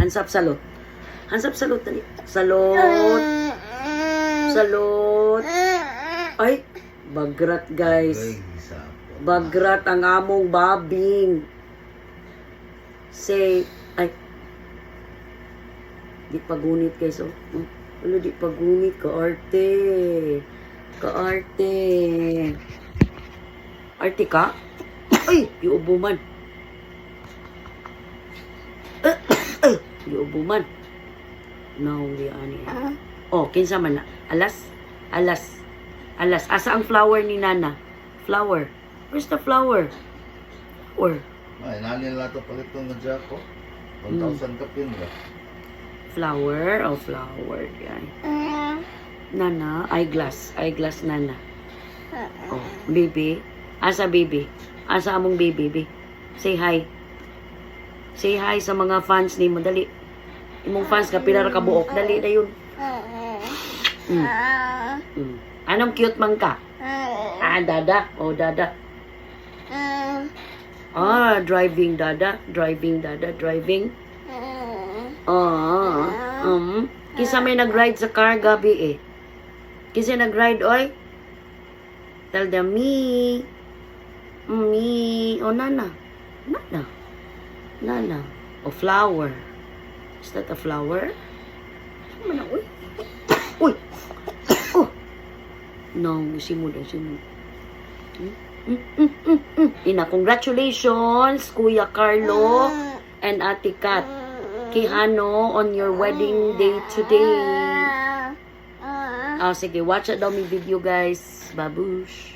Hands up, salot. Hands up, salot. Dali. Salot. Salot. Ay, bagrat, guys. Bagrat ang among babing. Say, ay. Di pagunit guys, oh. Ano di pagunit? Kaarte. Kaarte. Arte ka? Ay, iubo man. Iubo man. No, di ani. Oh, kinsa man na. Alas? Alas. Alas. Asa ang flower ni Nana? Flower. Where's the flower? Or Ay, nalin lang ito palit ng nadya ko. Mm. 1,000 kapin ba? flower? Oh, flower. Yan. Nana, eyeglass. Eyeglass, Nana. Oh, baby. Asa, baby? Asa among baby, baby? Say hi. Say hi sa mga fans ni mo. Dali. Imong fans ka, pila ra ka buok. Dali na yun. Mm. Mm. Anong cute man ka? Ah, dada. Oh, dada. Ah, driving, dada. Driving, dada. Driving. Ah, um. Kisa may nag-ride sa car gabi eh. Kisa nag-ride, oy. Tell them, me. Me. O, nana. Nana. Nana. O, flower. Is that a flower? Ano na, uy. Uy. Oh. No, simod, simod. Mm, mm, mm, mm, mm. Ina, congratulations, Kuya Carlo and Ate Kat. Kihano on your wedding day today. Oh, sige, watch it daw mi video guys. Babush.